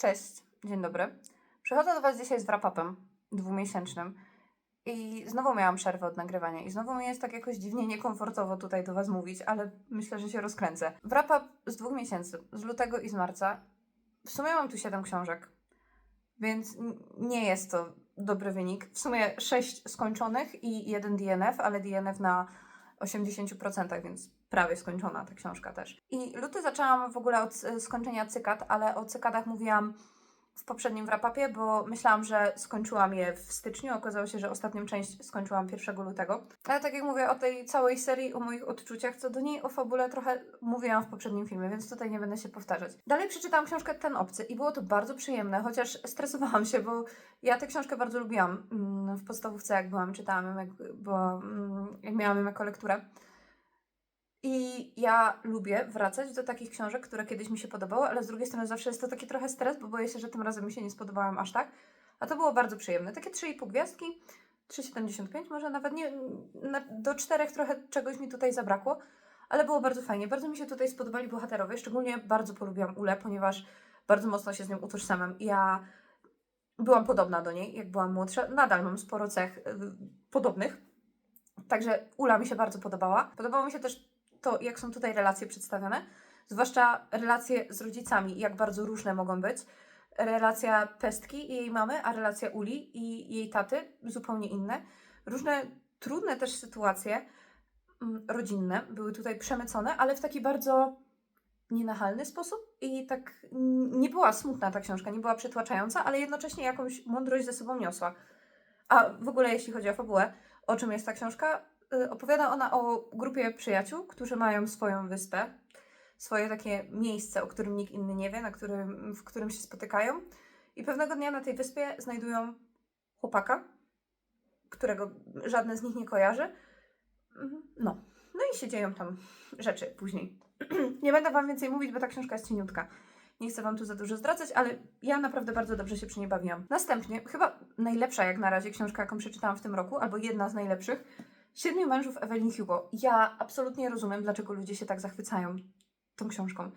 Cześć, dzień dobry. Przychodzę do Was dzisiaj z wrap-upem dwumiesięcznym i znowu miałam przerwę od nagrywania i znowu mi jest tak jakoś dziwnie niekomfortowo tutaj do Was mówić, ale myślę, że się rozkręcę. Wrap-up z dwóch miesięcy, z lutego i z marca. W sumie mam tu siedem książek, więc nie jest to dobry wynik. W sumie sześć skończonych i jeden DNF, ale DNF na 80%, więc prawie skończona ta książka też. I luty zaczęłam w ogóle od e, skończenia cykad, ale o cykadach mówiłam w poprzednim wrapapie, bo myślałam, że skończyłam je w styczniu. Okazało się, że ostatnią część skończyłam 1 lutego. Ale tak jak mówię o tej całej serii, o moich odczuciach, co do niej o fabule trochę mówiłam w poprzednim filmie, więc tutaj nie będę się powtarzać. Dalej przeczytałam książkę Ten Obcy i było to bardzo przyjemne, chociaż stresowałam się, bo ja tę książkę bardzo lubiłam mm, w podstawówce, jak byłam, czytałam ją, jak, była, mm, jak miałam ją jako lekturę. I ja lubię wracać do takich książek, które kiedyś mi się podobały, ale z drugiej strony zawsze jest to taki trochę stres, bo boję się, że tym razem mi się nie spodobałam aż tak. A to było bardzo przyjemne. Takie 3,5 gwiazdki, 3,75 może nawet nie, do czterech trochę czegoś mi tutaj zabrakło, ale było bardzo fajnie. Bardzo mi się tutaj spodobali bohaterowie, szczególnie bardzo polubiłam Ulę, ponieważ bardzo mocno się z nią utożsamiam. Ja byłam podobna do niej, jak byłam młodsza. Nadal mam sporo cech y, podobnych. Także Ula mi się bardzo podobała. Podobało mi się też to, jak są tutaj relacje przedstawione, zwłaszcza relacje z rodzicami, jak bardzo różne mogą być. Relacja Pestki i jej mamy, a relacja Uli i jej taty zupełnie inne. Różne trudne też sytuacje mm, rodzinne były tutaj przemycone, ale w taki bardzo nienachalny sposób i tak nie była smutna ta książka, nie była przytłaczająca, ale jednocześnie jakąś mądrość ze sobą niosła. A w ogóle jeśli chodzi o fabułę, o czym jest ta książka? Y, Opowiada ona o grupie przyjaciół, którzy mają swoją wyspę, swoje takie miejsce, o którym nikt inny nie wie, na którym, w którym się spotykają. I pewnego dnia na tej wyspie znajdują chłopaka, którego żadne z nich nie kojarzy. Mhm, No. No i się dzieją tam rzeczy później. nie będę Wam więcej mówić, bo ta książka jest cieniutka. Nie chcę Wam tu za dużo zdradzać, ale ja naprawdę bardzo dobrze się przy niej bawiłam. Następnie, chyba najlepsza jak na razie książka, jaką przeczytałam w tym roku, albo jedna z najlepszych, Siedmiu mężów Evelyn Hugo. Ja absolutnie rozumiem, dlaczego ludzie się tak zachwycają tą książką.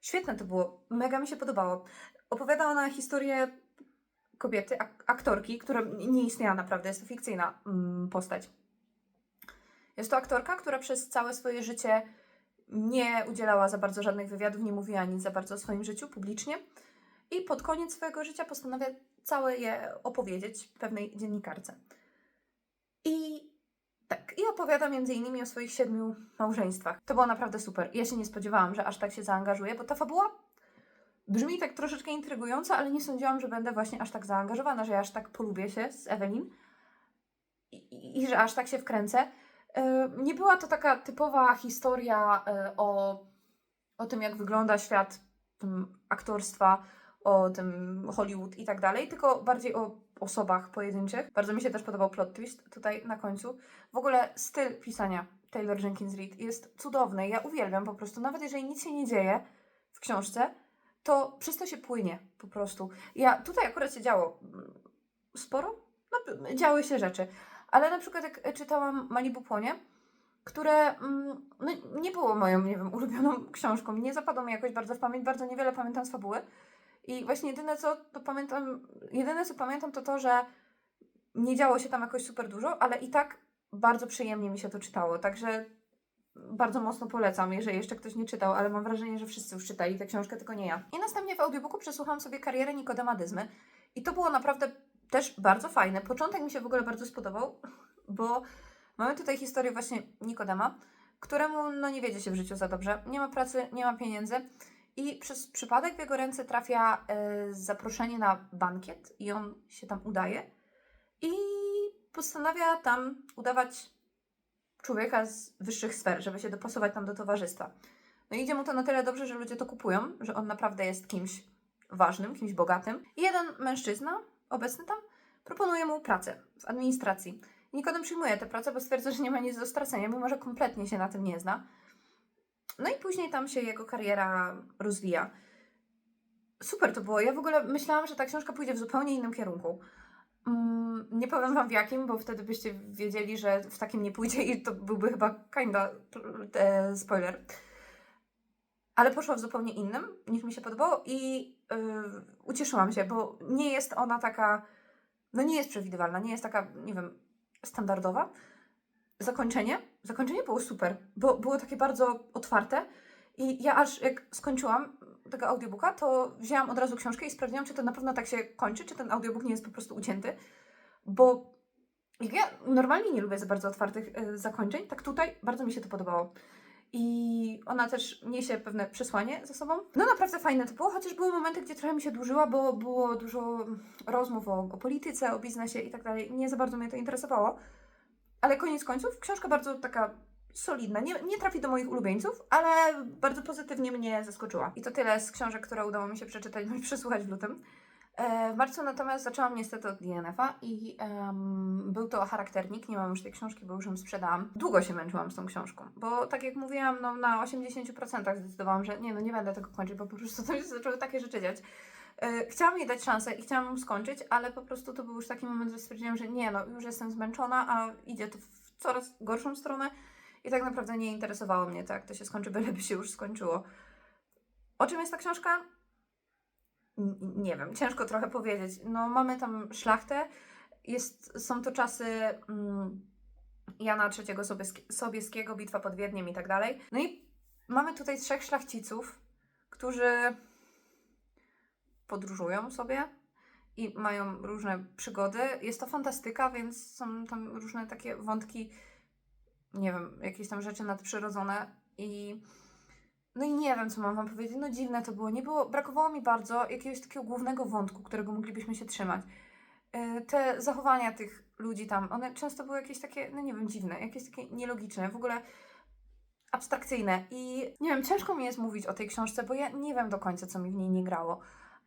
Świetne to było, mega mi się podobało. Opowiada ona historię kobiety, ak- aktorki, która nie istniała naprawdę, jest to fikcyjna mm, postać. Jest to aktorka, która przez całe swoje życie nie udzielała za bardzo żadnych wywiadów, nie mówiła nic za bardzo o swoim życiu publicznie i pod koniec swojego życia postanawia całe je opowiedzieć pewnej dziennikarce. I tak, i opowiada między innymi o swoich siedmiu małżeństwach. To było naprawdę super. Ja się nie spodziewałam, że aż tak się zaangażuje, bo ta fabuła brzmi tak troszeczkę intrygująco, ale nie sądziłam, że będę właśnie aż tak zaangażowana, że ja aż tak polubię się z Ewelin i, i, i że aż tak się wkręcę. Yy, nie była to taka typowa historia yy, o, o tym, jak wygląda świat aktorstwa, o tym Hollywood i tak dalej, tylko bardziej o osobach pojedynczych. Bardzo mi się też podobał plot twist tutaj na końcu. W ogóle styl pisania Taylor Jenkins Reid jest cudowny. Ja uwielbiam po prostu, nawet jeżeli nic się nie dzieje w książce, to przez to się płynie po prostu. Ja tutaj akurat się działo mm, sporo, no, działy się rzeczy, ale na przykład jak czytałam Malibu Płonie, które mm, no, nie było moją, nie wiem, ulubioną książką, nie zapadło mi jakoś bardzo w pamięć, bardzo niewiele pamiętam z fabuły. I właśnie jedyne co to pamiętam, jedyne co pamiętam to to, że nie działo się tam jakoś super dużo, ale i tak bardzo przyjemnie mi się to czytało, także bardzo mocno polecam, jeżeli jeszcze ktoś nie czytał, ale mam wrażenie, że wszyscy już czytali tę książkę, tylko nie ja. I następnie w audiobooku przesłuchałam sobie karierę Nikodema Dyzmy i to było naprawdę też bardzo fajne. Początek mi się w ogóle bardzo spodobał, bo mamy tutaj historię właśnie Nikodema, któremu no nie wiedzie się w życiu za dobrze, nie ma pracy, nie ma pieniędzy i przez przypadek w jego ręce trafia e, zaproszenie na bankiet i on się tam udaje i postanawia tam udawać człowieka z wyższych sfer, żeby się dopasować tam do towarzystwa. No i idzie mu to na tyle dobrze, że ludzie to kupują, że on naprawdę jest kimś ważnym, kimś bogatym. I jeden mężczyzna, obecny tam, proponuje mu pracę w administracji. Nikodem przyjmuje tę pracę, bo stwierdza, że nie ma nic do stracenia, mimo że kompletnie się na tym nie zna. No i później tam się jego kariera rozwija. Super to było. Ja w ogóle myślałam, że ta książka pójdzie w zupełnie innym kierunku. Mm, nie powiem wam w jakim, bo wtedy byście wiedzieli, że w takim nie pójdzie i to byłby chyba kinda e, spoiler. Ale poszła w zupełnie innym, niż mi się podobało i yy, ucieszyłam się, bo nie jest ona taka, no nie jest przewidywalna, nie jest taka, nie wiem, standardowa. Zakończenie, zakończenie było super, bo było takie bardzo otwarte i ja aż jak skończyłam tego audiobooka, to wzięłam od razu książkę i sprawdziłam, czy to na pewno tak się kończy, czy ten audiobook nie jest po prostu ucięty, bo jak ja normalnie nie lubię za bardzo otwartych y, zakończeń, tak tutaj bardzo mi się to podobało. I ona też niesie pewne przesłanie ze sobą. No naprawdę fajne to było, chociaż były momenty, gdzie trochę mi się dłużyła, bo było dużo rozmów o, o polityce, o biznesie i tak dalej. Nie za bardzo mnie to interesowało. Ale koniec końców, książka bardzo taka solidna. Nie, nie trafi do moich ulubieńców, ale bardzo pozytywnie mnie zaskoczyła. I to tyle z książek, które udało mi się przeczytać bądź przesłuchać w lutym. E, W marcu natomiast zaczęłam niestety od DNF-a i em, był to charakternik. Nie mam już tej książki, bo już ją sprzedałam. Długo się męczyłam z tą książką, bo tak jak mówiłam, no, na 80% zdecydowałam, że nie, no nie będę tego kończyć, bo po prostu to mi się zaczęły takie rzeczy dziać. E, Chciałam jej dać szansę i chciałam ją skończyć, ale po prostu to był już taki moment, że stwierdziłam, że nie, no już jestem zmęczona, a idzie to w coraz gorszą stronę i tak naprawdę nie interesowało mnie to, jak to się skończy, byleby się już skończyło. O czym jest ta książka? Nie wiem, ciężko trochę powiedzieć. No, mamy tam szlachtę. Jest, są to czasy mm, Jana III Sobieski- Sobieskiego, bitwa pod Wiedniem i tak dalej. No i mamy tutaj trzech szlachciców, którzy podróżują sobie i mają różne przygody. Jest to fantastyka, więc są tam różne takie wątki, nie wiem, jakieś tam rzeczy nadprzyrodzone i no i nie wiem, co mam wam powiedzieć. No dziwne to było. Nie było, brakowało mi bardzo jakiegoś takiego głównego wątku, którego moglibyśmy się trzymać. Yy, Te zachowania tych ludzi tam, one często były jakieś takie, no nie wiem, dziwne, jakieś takie nielogiczne, w ogóle abstrakcyjne. I nie wiem, ciężko mi jest mówić o tej książce, bo ja nie wiem do końca, co mi w niej nie grało,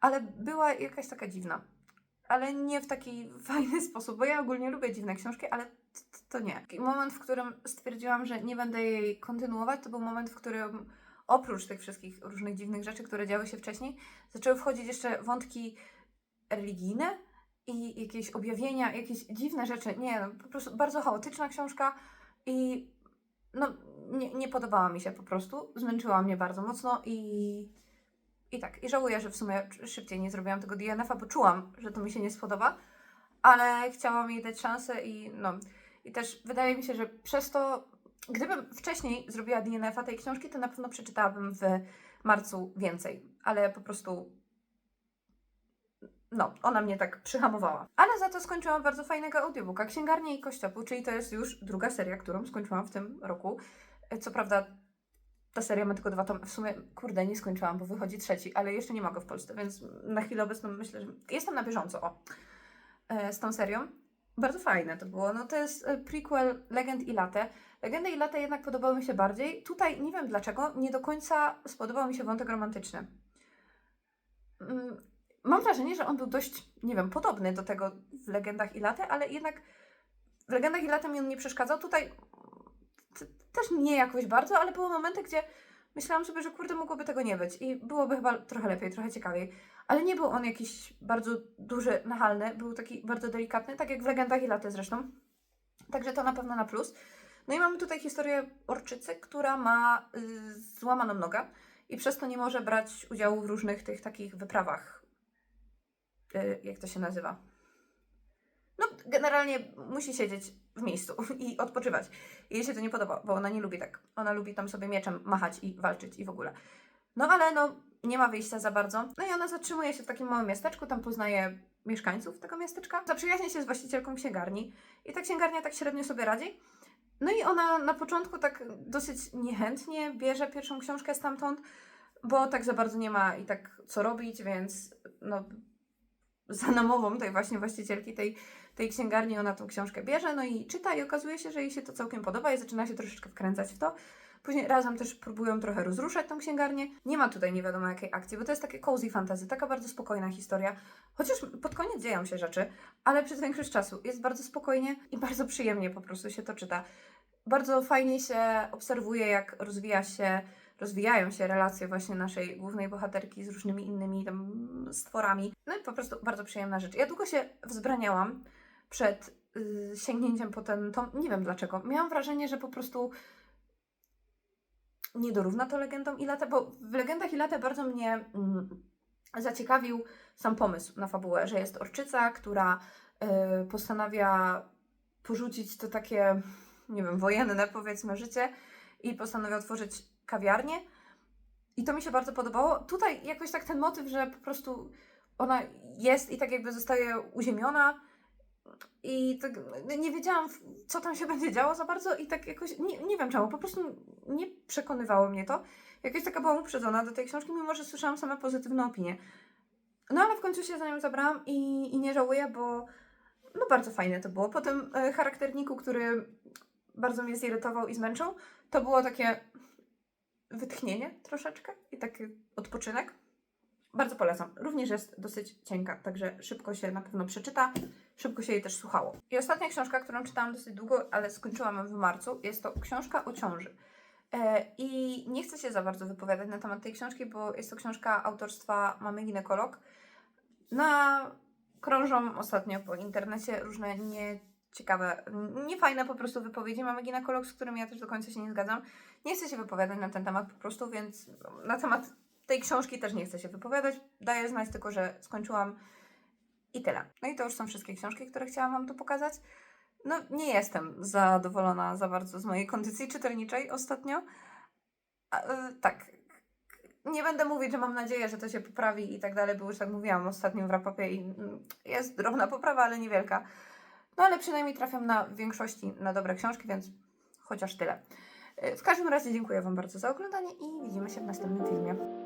ale była jakaś taka dziwna. Ale nie w taki fajny sposób, bo ja ogólnie lubię dziwne książki, ale to, to nie. Moment, w którym stwierdziłam, że nie będę jej kontynuować, to był moment, w którym oprócz tych wszystkich różnych dziwnych rzeczy, które działy się wcześniej, zaczęły wchodzić jeszcze wątki religijne i jakieś objawienia, jakieś dziwne rzeczy. Nie, no, po prostu bardzo chaotyczna książka i no, nie, nie podobała mi się po prostu. Zmęczyła mnie bardzo mocno i, i tak. I żałuję, że w sumie szybciej nie zrobiłam tego DNF-a, bo czułam, że to mi się nie spodoba, ale chciałam jej dać szansę i no. I też wydaje mi się, że przez to Gdybym wcześniej zrobiła DNF-a tej książki, to na pewno przeczytałabym w marcu więcej, ale po prostu. No, ona mnie tak przyhamowała. Ale za to skończyłam bardzo fajnego audiobooka Księgarnia i Kościopu, czyli to jest już druga seria, którą skończyłam w tym roku. Co prawda, ta seria ma tylko dwa tomy. W sumie, kurde, nie skończyłam, bo wychodzi trzeci, ale jeszcze nie ma go w Polsce, więc na chwilę obecną myślę, że jestem na bieżąco o, e, z tą serią. Bardzo fajne to było. No to jest e, prequel Legend i Late. Legendy i lata jednak podobały mi się bardziej. Tutaj nie wiem dlaczego, nie do końca spodobał mi się wątek romantyczny. Mm, Mam wrażenie, że on był dość, nie wiem, podobny do tego w Legendach i Late, ale jednak w Legendach i Late mi on nie przeszkadzał. Tutaj też nie jakoś bardzo, ale były momenty, gdzie myślałam sobie, że kurde, mogłoby tego nie być i byłoby chyba trochę lepiej, trochę ciekawiej. Ale nie był on jakiś bardzo duży, nachalny, był taki bardzo delikatny, tak jak w Legendach i Late zresztą. Także to na pewno na plus. No i mamy tutaj historię orczycy, która ma y, złamaną nogę i przez to nie może brać udziału w różnych tych takich wyprawach. Y, jak to się nazywa? No, generalnie musi siedzieć miejscu i odpoczywać. Jej się to nie podoba, bo ona nie lubi tak. Ona lubi tam sobie mieczem machać i walczyć i w ogóle. No ale no, nie ma wyjścia za bardzo. No i ona zatrzymuje się w takim małym miasteczku, tam poznaje mieszkańców tego miasteczka. Zaprzyjaźnia się z właścicielką księgarni i ta księgarnia tak średnio sobie radzi. No i ona na początku tak dosyć niechętnie bierze pierwszą książkę stamtąd, bo tak za bardzo nie ma i tak co robić, więc no za namową tej właśnie właścicielki tej, tej księgarni ona tą książkę bierze, no i czyta i okazuje się, że jej się to całkiem podoba i zaczyna się troszeczkę wkręcać w to. Później razem też próbują trochę rozruszać tą księgarnię. Nie ma tutaj nie wiadomo jakiej akcji, bo to jest takie cozy fantasy, taka bardzo spokojna historia. Chociaż pod koniec dzieją się rzeczy, ale przez większość czasu jest bardzo spokojnie i bardzo przyjemnie po prostu się to czyta. Bardzo fajnie się obserwuje, jak rozwija się, rozwijają się relacje właśnie naszej głównej bohaterki z różnymi innymi tam stworami. No i po prostu bardzo przyjemna rzecz. Ja długo się wzbraniałam przed y, sięgnięciem po ten tom. Nie wiem dlaczego. Miałam wrażenie, że po prostu nie dorówna to legendom Ilate, bo w legendach Ilate bardzo mnie mm, zaciekawił sam pomysł na fabułę, że jest orczyca, która y, postanawia porzucić to takie, nie wiem, wojenne powiedzmy życie i postanawia otworzyć kawiarnię. I to mi się bardzo podobało. Tutaj jakoś tak ten motyw, że po prostu ona jest i tak jakby zostaje uziemiona. I tak nie wiedziałam, co tam się będzie działo za bardzo, i tak jakoś nie, nie wiem czemu, po prostu nie przekonywało mnie to. Jakaś taka byłam uprzedzona do tej książki, mimo że słyszałam same pozytywne opinie. No ale w końcu się za nią zabrałam i, i nie żałuję, bo no bardzo fajne to było. Po tym e, charakterniku, który bardzo mnie zirytował i zmęczył, to było takie wytchnienie troszeczkę i taki odpoczynek. Bardzo polecam. Również jest dosyć cienka, także szybko się na pewno przeczyta, szybko się jej też słuchało. I ostatnia książka, którą czytałam dosyć długo, ale skończyłam ją w marcu, jest to książka o ciąży. E, I nie chcę się za bardzo wypowiadać na temat tej książki, bo jest to książka autorstwa mamy ginekolog. Na krążą ostatnio po internecie różne nieciekawe, niefajne po prostu wypowiedzi mamy ginekolog, z którymi ja też do końca się nie zgadzam. Nie chcę się wypowiadać na ten temat po prostu, więc na temat tej książki też nie chcę się wypowiadać. Daję znać tylko, że skończyłam i tyle. No i to już są wszystkie książki, które chciałam Wam tu pokazać. No, nie jestem zadowolona za bardzo z mojej kondycji czytelniczej ostatnio. A, y, tak. Nie będę mówić, że mam nadzieję, że to się poprawi i tak dalej, bo już tak mówiłam ostatnio w rapopie i mm, jest drobna poprawa, ale niewielka. No ale przynajmniej trafiam na większości na dobre książki, więc chociaż tyle. Y, W każdym razie dziękuję Wam bardzo za oglądanie i widzimy się w następnym filmie.